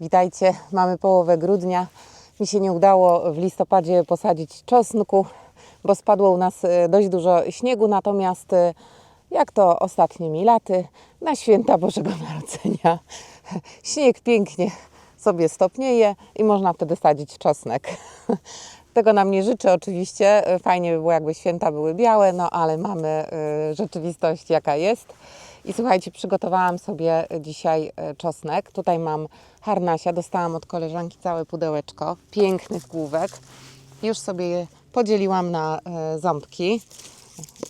Witajcie, mamy połowę grudnia. Mi się nie udało w listopadzie posadzić czosnku, bo spadło u nas e, dość dużo śniegu, natomiast e, jak to ostatnimi laty, na święta Bożego Narodzenia śnieg pięknie sobie stopnieje i można wtedy sadzić czosnek. Tego nam nie życzę oczywiście. Fajnie by było, jakby święta były białe, no ale mamy y, rzeczywistość jaka jest. I słuchajcie, przygotowałam sobie dzisiaj y, czosnek. Tutaj mam harnasia, dostałam od koleżanki całe pudełeczko pięknych główek. Już sobie je podzieliłam na y, ząbki.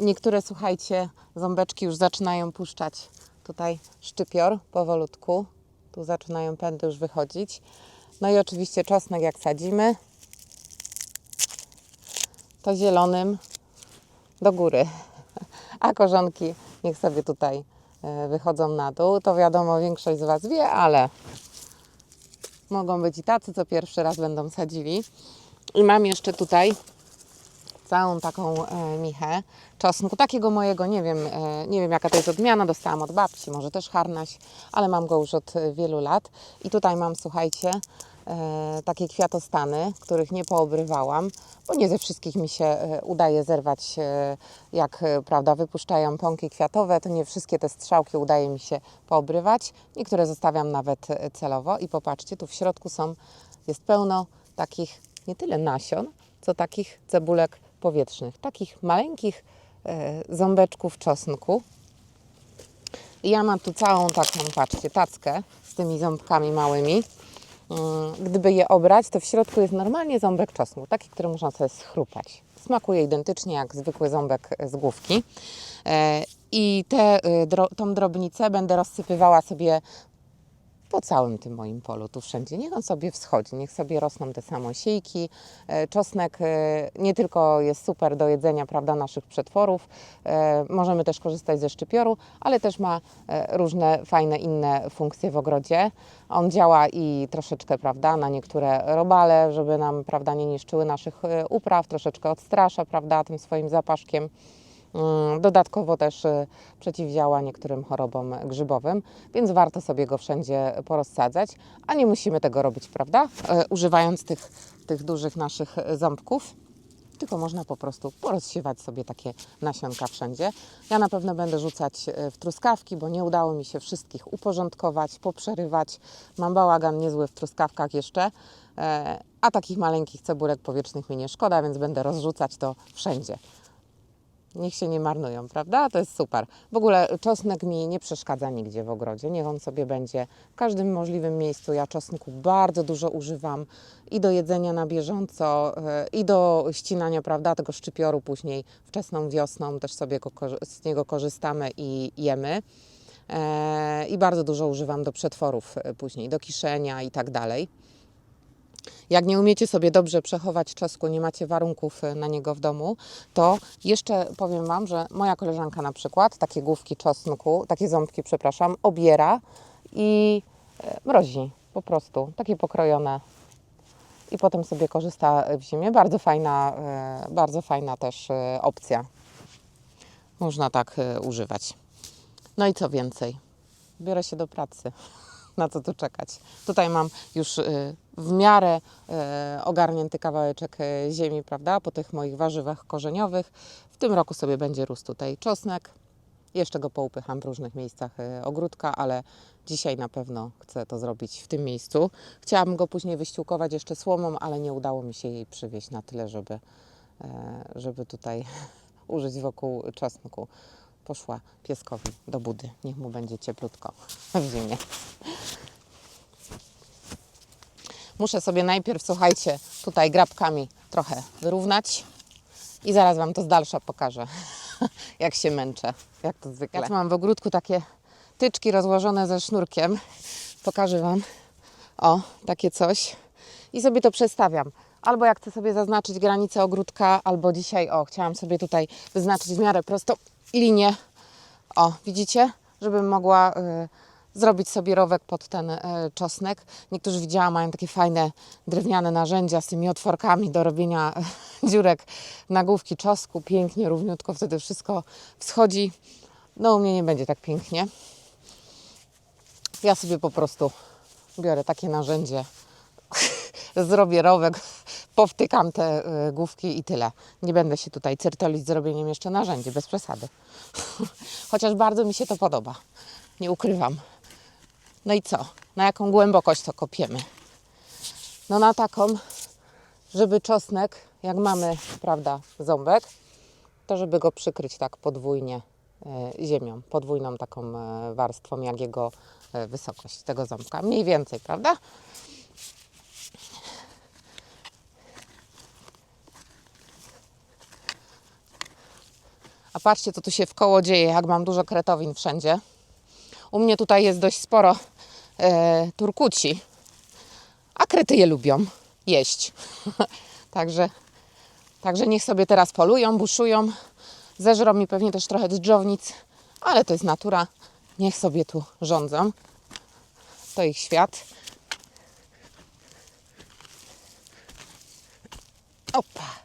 Niektóre, słuchajcie, ząbeczki już zaczynają puszczać tutaj szczypior powolutku. Tu zaczynają pędy już wychodzić. No i oczywiście czosnek jak sadzimy, to zielonym do góry, a korzonki niech sobie tutaj e, wychodzą na dół. To wiadomo, większość z Was wie, ale mogą być i tacy, co pierwszy raz będą sadzili. I mam jeszcze tutaj całą taką e, michę czosnku, takiego mojego, nie wiem, e, nie wiem jaka to jest odmiana, dostałam od babci, może też harnaś, ale mam go już od e, wielu lat. I tutaj mam, słuchajcie, e, takie kwiatostany, których nie poobrywałam, bo nie ze wszystkich mi się e, udaje zerwać, e, jak e, prawda, wypuszczają pąki kwiatowe, to nie wszystkie te strzałki udaje mi się poobrywać. Niektóre zostawiam nawet e, celowo i popatrzcie, tu w środku są, jest pełno takich nie tyle nasion, co takich cebulek powietrznych, takich maleńkich e, ząbeczków czosnku. I ja mam tu całą taką, patrzcie, tackę z tymi ząbkami małymi. Mm, Gdyby je obrać, to w środku jest normalnie ząbek czosnku, taki, który można sobie schrupać. Smakuje identycznie jak zwykły ząbek z główki. E, I tę dro, tą drobnicę będę rozsypywała sobie po całym tym moim polu, tu wszędzie. Niech on sobie wschodzi, niech sobie rosną te samosiejki. E, Czosnek e, nie tylko jest super do jedzenia, prawda, naszych przetworów, e, możemy też korzystać ze szczypioru, ale też ma różne fajne inne funkcje w ogrodzie. On działa i troszeczkę, prawda, na niektóre robale, żeby nam, prawda, nie niszczyły naszych upraw, troszeczkę odstrasza, prawda, tym swoim zapaszkiem. Mm, Dodatkowo też y, przeciwdziała niektórym chorobom grzybowym, więc warto sobie go wszędzie porozsadzać, a nie musimy tego robić, prawda? E, Używając tych, tych dużych naszych ząbków. Tylko można po prostu porozsiewać sobie takie nasionka wszędzie. Ja na pewno będę rzucać e, w truskawki, bo nie udało mi się wszystkich uporządkować, poprzerywać. Mam bałagan niezły w truskawkach jeszcze, e, a takich maleńkich cebulek powietrznych mi nie szkoda, więc będę rozrzucać to wszędzie niech się nie marnują, prawda? To jest super. W ogóle czosnek mi nie przeszkadza nigdzie w ogrodzie. Niech on sobie będzie w każdym możliwym miejscu. Ja czosnku bardzo dużo używam i do jedzenia na bieżąco, e, i do ścinania, prawda, tego szczypioru później wczesną wiosną też sobie z niego korzystamy i jemy. E, I bardzo dużo używam do przetworów e, później, do kiszenia i tak dalej. Jak nie umiecie sobie dobrze przechować czosnku, nie macie warunków e, na niego w domu, to jeszcze powiem Wam, że moja koleżanka na przykład takie główki czosnku, takie ząbki, przepraszam, obiera i e, mrozi po prostu, takie pokrojone i potem sobie korzysta w zimie. Bardzo fajna, e, bardzo fajna też opcja. Można tak używać. No i co więcej? Biorę się do pracy. Na co tu czekać? Tutaj mam już w miarę y, ogarnięty kawałeczek y, ziemi, prawda? Po tych moich warzywach korzeniowych. W tym roku sobie będzie rósł tutaj czosnek. Jeszcze go poupycham w różnych miejscach y, ogródka, ale dzisiaj na pewno chcę to zrobić w tym miejscu. Chciałabym go później wyściółkować jeszcze słomą, ale nie udało mi się jej przywieźć na tyle, żeby, e, żeby tutaj użyć wokół czosnku. Poszła pieskowi do budy. Niech mu będzie cieplutko w zimie. Muszę sobie najpierw, słuchajcie, tutaj grabkami trochę wyrównać i zaraz Wam to z dalsza pokażę, jak się męczę, jak to zwykle. Ja tu mam w ogródku takie tyczki rozłożone ze sznurkiem. Pokażę Wam. O, takie coś. I sobie to przestawiam. Albo jak chcę sobie zaznaczyć granicę ogródka, albo dzisiaj, o, chciałam sobie tutaj wyznaczyć w miarę prostą linię. O, widzicie? Żebym mogła y, zrobić sobie rowek pod ten y, czosnek. Niektórzy widziałam, mają takie fajne drewniane narzędzia z tymi otworkami do robienia y, dziurek na główki czosnku. Pięknie, równiutko wtedy wszystko wschodzi. No u mnie nie będzie tak pięknie. Ja sobie po prostu Biorę takie narzędzie, zrobię rowek, powtykam te y, główki i tyle. Nie będę się tutaj cyrtolić z zrobieniem jeszcze narzędzi, bez przesady. Chociaż bardzo mi się to podoba. Nie ukrywam. No i co? Na jaką głębokość to kopiemy? No na taką, żeby czosnek, jak mamy, prawda, ząbek, to żeby go przykryć tak podwójnie e, ziemią, podwójną taką e, warstwą, jak jego e, wysokość tego ząbka. Mniej więcej, prawda? A patrzcie, co tu się w koło dzieje, jak mam dużo kretowin wszędzie. U mnie tutaj jest dość sporo e, turkuci, a krety je lubią jeść. także, także niech sobie teraz polują, buszują. Zeżrą mi pewnie też trochę dżdżownic, ale to jest natura. Niech sobie tu rządzą. To ich świat. Opa.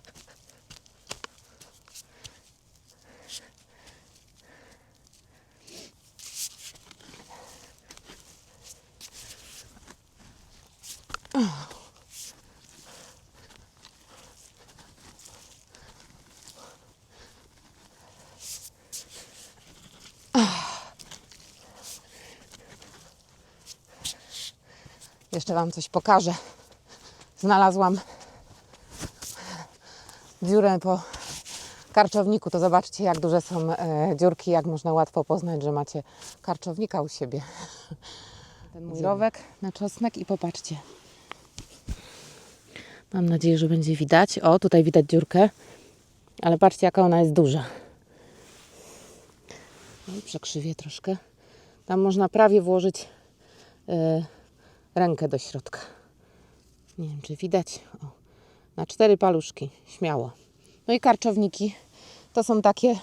Jeszcze Wam coś pokażę. Znalazłam dziurę po karczowniku. To zobaczcie, jak duże są e, dziurki, jak można łatwo poznać, że macie karczownika u siebie. Ten mój rowek na czosnek i popatrzcie. Mam nadzieję, że będzie widać. O, tutaj widać dziurkę, ale patrzcie, jaka ona jest duża. No przekrzywię troszkę. Tam można prawie włożyć e, rękę do środka. Nie wiem, czy widać. O, na cztery paluszki, śmiało. No i karczowniki to są takie,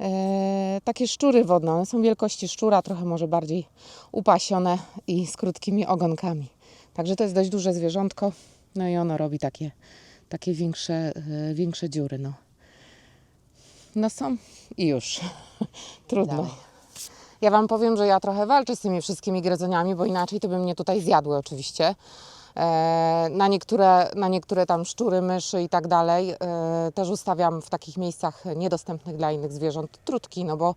e, takie szczury wodne. One są wielkości szczura, trochę może bardziej upasione i z krótkimi ogonkami. Także to jest dość duże zwierzątko. No i ono robi takie, takie większe, e, większe dziury. No. no są i już. Trudno. Ja Wam powiem, że ja trochę walczę z tymi wszystkimi gryzoniami, bo inaczej to by mnie tutaj zjadły oczywiście. E, Na niektóre, na niektóre tam szczury, myszy i tak dalej e, też ustawiam w takich miejscach niedostępnych dla innych zwierząt trutki, no bo,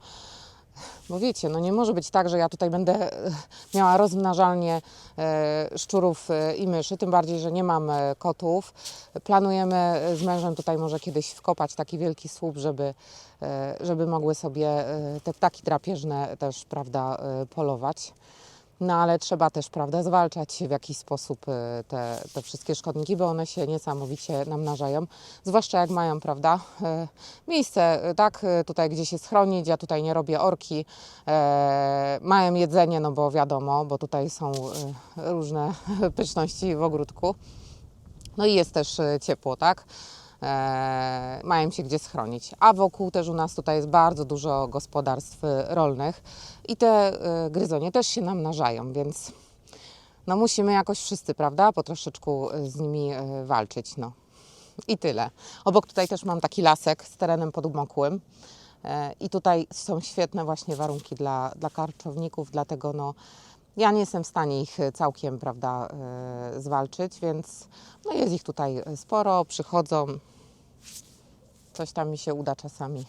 bo wiecie, no nie może być tak, że ja tutaj będę e, miała rozmnażalnie e, szczurów e, i myszy, tym bardziej, że nie mam kotów. Planujemy z mężem tutaj może kiedyś wkopać taki wielki słup, żeby, żeby mogły sobie te ptaki drapieżne też, prawda, polować. No ale trzeba też, prawda, zwalczać w jakiś sposób e, te, te wszystkie szkodniki, bo one się niesamowicie namnażają. Zwłaszcza jak mają, prawda, e, miejsce, e, tak, tutaj gdzie się schronić. Ja tutaj nie robię orki. E, mają jedzenie, no bo wiadomo, bo tutaj są różne pyszności w ogródku. No i jest też ciepło, tak? E, mają się gdzie schronić. A wokół też u nas tutaj jest bardzo dużo gospodarstw rolnych i te e, gryzonie też się namnażają, więc no musimy jakoś wszyscy, prawda, po troszeczku e, z nimi e, walczyć, no. I tyle. Obok tutaj też mam taki lasek z terenem podmokłym. E, I tutaj są świetne właśnie warunki dla, dla karczowników, dlatego no, ja nie jestem w stanie ich całkiem prawda, zwalczyć, więc no jest ich tutaj sporo, przychodzą. Coś tam mi się uda czasami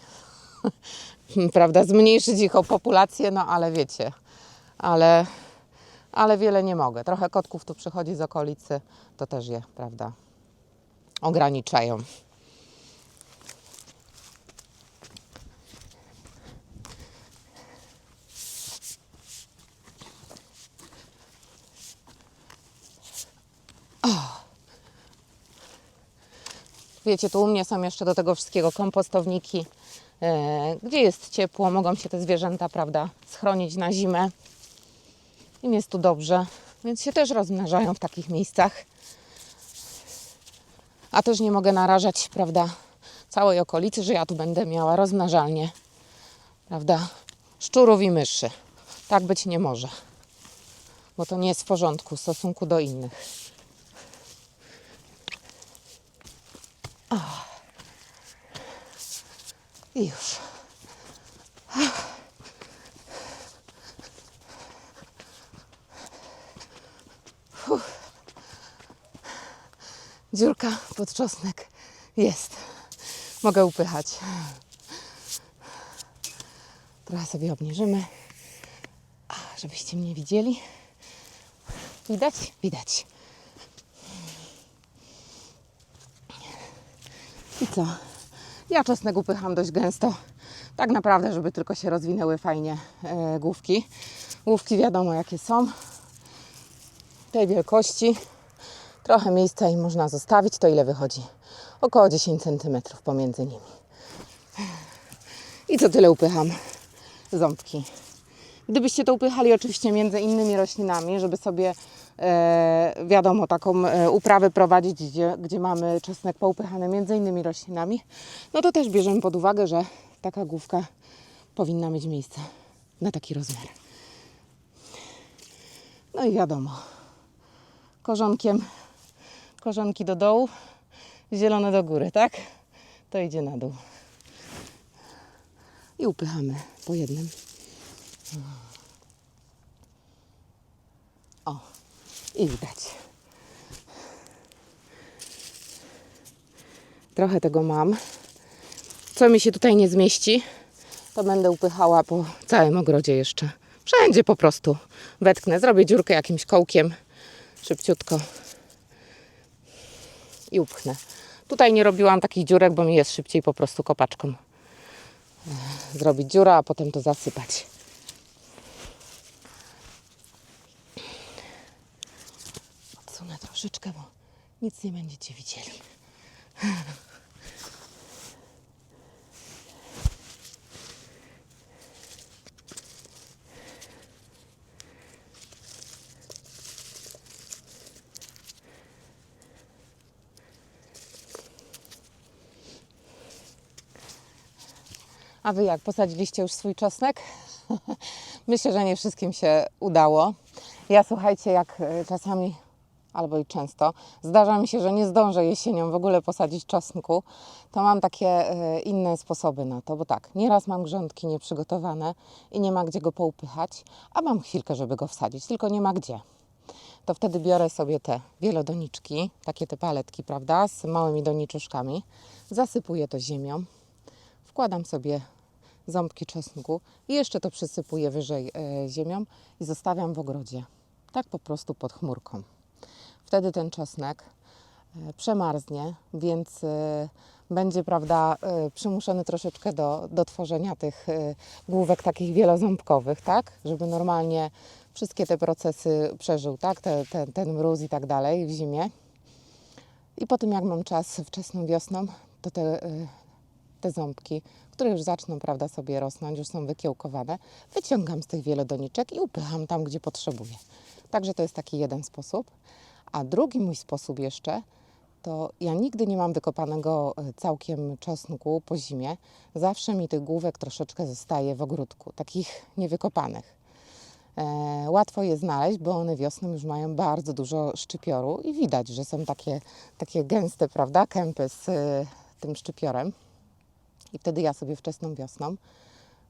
prawda, zmniejszyć ich o populację, no ale wiecie, ale, ale wiele nie mogę. Trochę kotków tu przychodzi z okolicy, to też je, prawda, ograniczają. Wiecie, tu u mnie są jeszcze do tego wszystkiego kompostowniki, e, gdzie jest ciepło, mogą się te zwierzęta, prawda, schronić na zimę. Im jest tu dobrze, więc się też rozmnażają w takich miejscach. A też nie mogę narażać, prawda, całej okolicy, że ja tu będę miała rozmnażalnię, prawda, szczurów i myszy. Tak być nie może, bo to nie jest w porządku w stosunku do innych. I już. Uff. Dziurka pod czosnek jest. Mogę upychać. Trochę sobie obniżymy, żebyście mnie widzieli. Widać? Widać. Ja czosnek upycham dość gęsto. Tak naprawdę, żeby tylko się rozwinęły fajnie e, główki. Główki wiadomo jakie są. Tej wielkości. Trochę miejsca im można zostawić. To ile wychodzi? Około 10 cm pomiędzy nimi. I co tyle upycham? Ząbki. Gdybyście to upychali oczywiście między innymi roślinami, żeby sobie wiadomo taką e, uprawę prowadzić, gdzie, gdzie mamy czosnek poupychany między innymi roślinami, no to też bierzemy pod uwagę, że taka główka powinna mieć miejsce na taki rozmiar. No i wiadomo, korzonkiem, korzonki do dołu, zielone do góry, tak? To idzie na dół. I upychamy po jednym. O, i widać. Trochę tego mam. Co mi się tutaj nie zmieści, to będę upychała po całym ogrodzie jeszcze. Wszędzie po prostu wetknę. Zrobię dziurkę jakimś kołkiem szybciutko i upchnę. Tutaj nie robiłam takich dziurek, bo mi jest szybciej po prostu kopaczką e, zrobić dziurę, a potem to zasypać. Odsunę troszeczkę, bo nic nie będziecie widzieli. A wy jak posadziliście już swój czosnek? Myślę, że nie wszystkim się udało. Ja słuchajcie, jak e, czasami albo i często zdarza mi się, że nie zdążę jesienią w ogóle posadzić czosnku, to mam takie e, inne sposoby na to, bo tak, nieraz mam grządki nieprzygotowane i nie ma gdzie go poupychać, a mam chwilkę, żeby go wsadzić, tylko nie ma gdzie. To wtedy biorę sobie te wielodoniczki, takie te paletki, prawda, z małymi doniczuszkami, zasypuję to ziemią, wkładam sobie ząbki czosnku i jeszcze to przysypuję wyżej e, ziemią i zostawiam w ogrodzie. Tak po prostu pod chmurką. Wtedy ten czosnek e, przemarznie, więc e, będzie prawda, e, przymuszony troszeczkę do, do tworzenia tych główek takich wieloząbkowych, tak? Żeby normalnie wszystkie te procesy przeżył, tak? Te, te, ten mróz i tak dalej w zimie. I potem jak mam czas wczesną wiosną, to te, te ząbki, które już zaczną prawda, sobie rosnąć, już są wykiełkowane, wyciągam z tych wielodoniczek i upycham tam, gdzie potrzebuję. Także to jest taki jeden sposób. A drugi mój sposób jeszcze, to ja nigdy nie mam wykopanego y, całkiem czosnku po zimie. Zawsze mi tych główek troszeczkę zostaje w ogródku, takich niewykopanych. E, łatwo je znaleźć, bo one wiosną już mają bardzo dużo szczypioru i widać, że są takie, takie gęste, prawda, kępy z e, tym szczypiorem. I wtedy ja sobie wczesną wiosną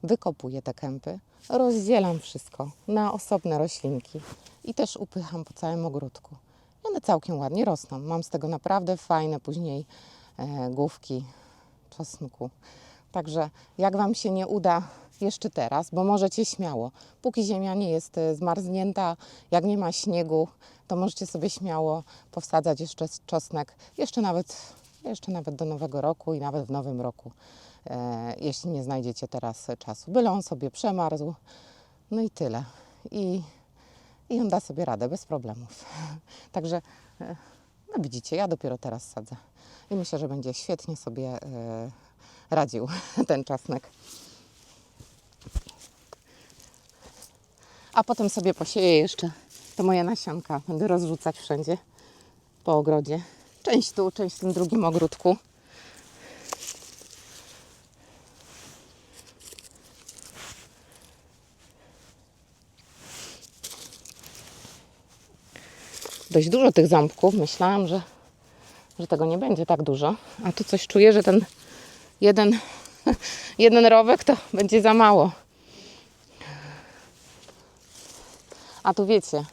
wykopuję te kępy, rozdzielam wszystko na osobne roślinki i też upycham po całym ogródku. One całkiem ładnie rosną. Mam z tego naprawdę fajne później e, główki czosnku. Także jak Wam się nie uda jeszcze teraz, bo możecie śmiało, póki ziemia nie jest e, zmarznięta, jak nie ma śniegu, to możecie sobie śmiało powsadzać jeszcze czosnek, jeszcze nawet, jeszcze nawet do nowego roku i nawet w nowym roku, e, jeśli nie znajdziecie teraz czasu. Byle on sobie przemarzł, no i tyle. I, i on da sobie radę bez problemów. Także, e, no widzicie, ja dopiero teraz sadzę. I myślę, że będzie świetnie sobie e, radził ten czosnek. A potem sobie posieję jeszcze to moje nasionka. Będę rozrzucać wszędzie po ogrodzie. Część tu, część w tym drugim ogródku. Dość dużo tych ząbków. Myślałam, że, że tego nie będzie tak dużo. A tu coś czuję, że ten jeden, jeden rowek to będzie za mało. A tu wiecie,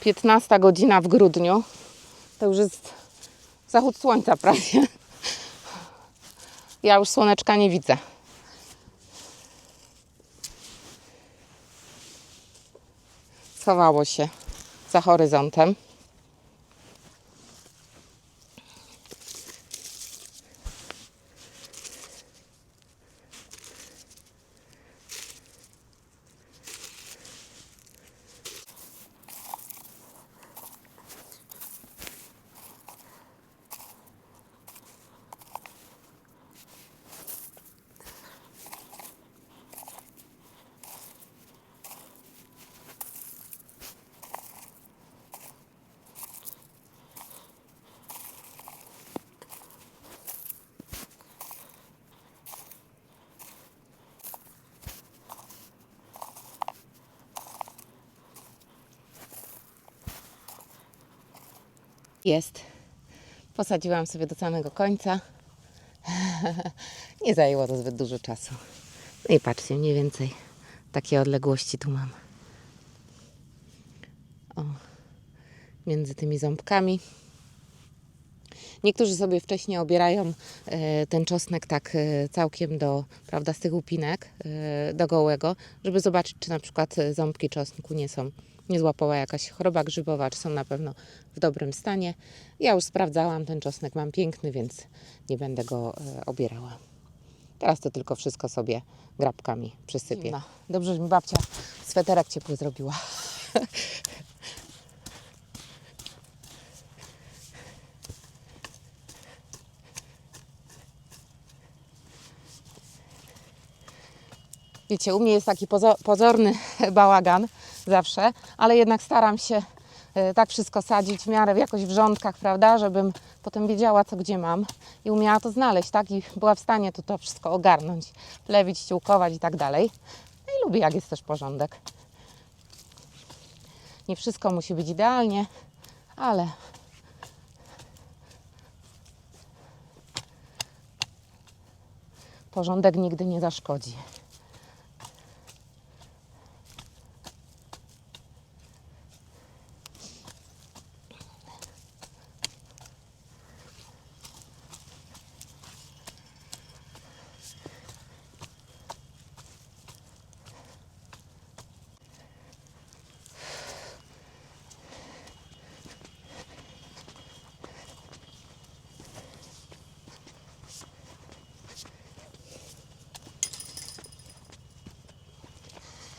15 godzina w grudniu. To już jest zachód słońca prawie. Ja już słoneczka nie widzę. Schowało się za horyzontem. Jest. Posadziłam sobie do samego końca. Nie zajęło to zbyt dużo czasu. No i patrzcie, mniej więcej takie odległości tu mam. O, między tymi ząbkami. Niektórzy sobie wcześniej obierają e, ten czosnek tak e, całkiem do, prawda, z tych łupinek e, do gołego, żeby zobaczyć, czy na przykład ząbki czosnku nie są, nie złapała jakaś choroba grzybowa, czy są na pewno w dobrym stanie. Ja już sprawdzałam, ten czosnek mam piękny, więc nie będę go obierała. Teraz to tylko wszystko sobie grabkami przysypię. Dobrze, że mi babcia sweterek ciepły zrobiła. Wiecie, u mnie jest taki pozo- pozorny bałagan zawsze, ale jednak staram się e, tak wszystko sadzić w miarę jakoś w rządkach, prawda, żebym potem wiedziała, co gdzie mam i umiała to znaleźć, tak, i była w stanie to, to wszystko ogarnąć, plewić, ściółkować i tak dalej. No i lubię, jak jest też porządek. Nie wszystko musi być idealnie, ale porządek nigdy nie zaszkodzi.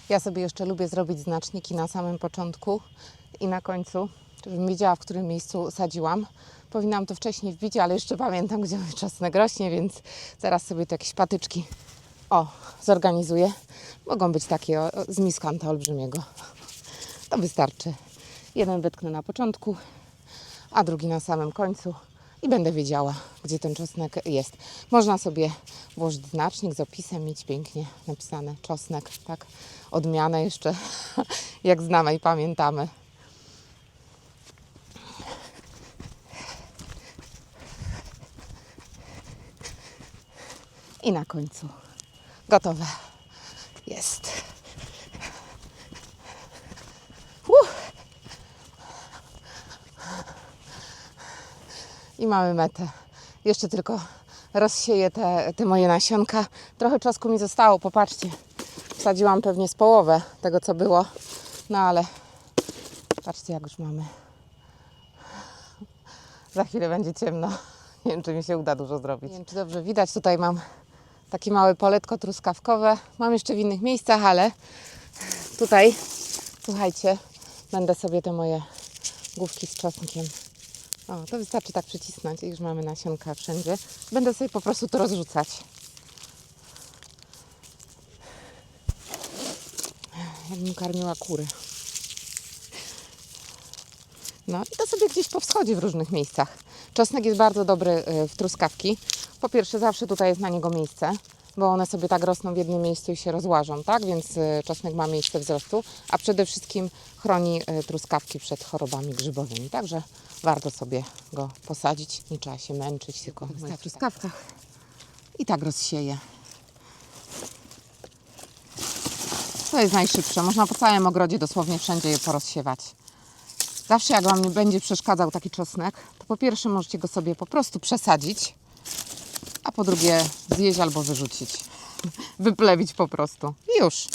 Ja sobie jeszcze lubię zrobić znaczniki na samym początku i na końcu, żebym wiedziała, w którym miejscu sadziłam. Powinnam to wcześniej wbić, ale jeszcze pamiętam, gdzie mój czosnek rośnie, więc zaraz sobie tu jakieś patyczki o, zorganizuję. Mogą być takie o, z miskanta olbrzymiego. To wystarczy. Jeden wytknę na początku, a drugi na samym końcu i będę wiedziała, gdzie ten czosnek jest. Można sobie włożyć znacznik z opisem, mieć pięknie napisane czosnek, tak? Odmianę jeszcze, jak znamy i pamiętamy. I na końcu gotowe jest. I mamy metę. Jeszcze tylko rozsieję te, te moje nasionka. Trochę czosku mi zostało, popatrzcie. Wsadziłam pewnie z połowę tego, co było. No ale patrzcie, jak już mamy. Za chwilę będzie ciemno. Nie wiem, czy mi się uda dużo zrobić. Nie wiem, czy dobrze widać. Tutaj mam takie małe poletko truskawkowe. Mam jeszcze w innych miejscach, ale tutaj, słuchajcie, będę sobie te moje główki z czosnkiem o, to wystarczy tak przycisnąć i już mamy nasionka wszędzie. Będę sobie po prostu to rozrzucać. Jakbym karmiła kury. No i to sobie gdzieś po wschodzie w różnych miejscach. Czosnek jest bardzo dobry y, w truskawki. Po pierwsze, zawsze tutaj jest na niego miejsce, bo one sobie tak rosną w jednym miejscu i się rozłażą, tak? Więc y, czosnek ma miejsce wzrostu, a przede wszystkim chroni y, truskawki przed chorobami grzybowymi. Także warto sobie go posadzić. Nie trzeba się męczyć, tylko w truskawkach. I tak rozsieję. To jest najszybsze. Można po całym ogrodzie dosłownie wszędzie je porozsiewać. Zawsze jak Wam nie będzie przeszkadzał taki czosnek, to po pierwsze możecie go sobie po prostu przesadzić, a po drugie zjeść albo wyrzucić. Wyplewić po prostu. I już.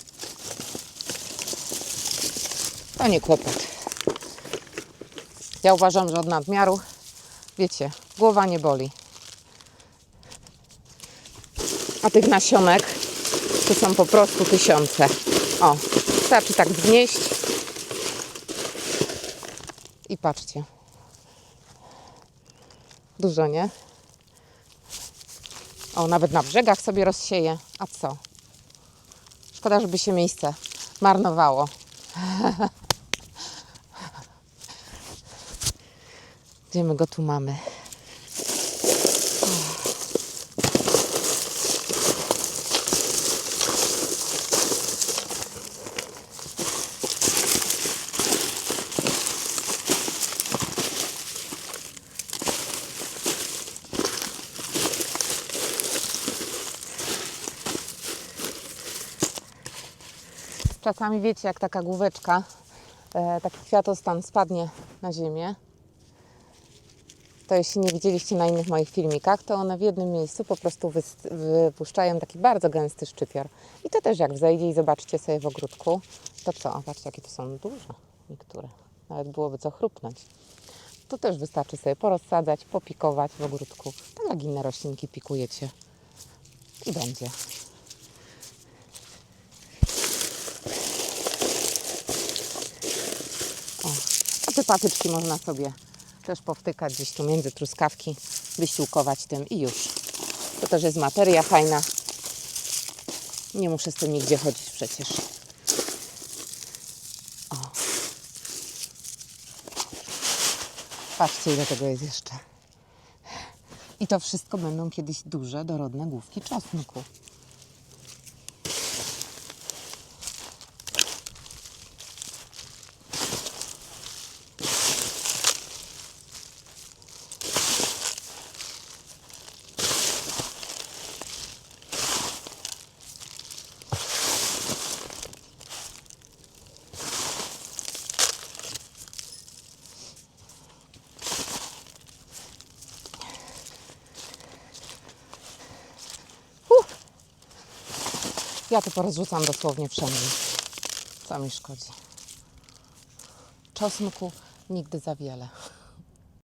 To nie kłopot. Ja uważam, że od nadmiaru, wiecie, głowa nie boli. A tych nasionek to są po prostu tysiące. O, wystarczy tak zgnieść. I patrzcie. Dużo, nie? O, nawet na brzegach sobie rozsieje. A co? Szkoda, żeby się miejsce marnowało. Gdzie my go tu mamy? Czasami wiecie, jak taka główeczka, e, taki kwiatostan spadnie na ziemię, to jeśli nie widzieliście na innych moich filmikach, to one w jednym miejscu po prostu wypuszczają taki bardzo gęsty szczypior. I to też jak wzejdzie i zobaczycie sobie w ogródku, to co? Patrzcie, jakie to są duże niektóre. Nawet byłoby co chrupnąć. To też wystarczy sobie porozsadzać, popikować w ogródku. Tak jak inne roślinki pikujecie. I będzie. Te patyczki można sobie też powtykać gdzieś tu między truskawki, wyściółkować tym i już. To też jest materia fajna. Nie muszę z tym nigdzie chodzić przecież. O. Patrzcie, ile tego jest jeszcze. I to wszystko będą kiedyś duże, dorodne główki czosnku. Ja to porozrzucam dosłownie wszędzie. Co mi szkodzi? Czosnku nigdy za wiele.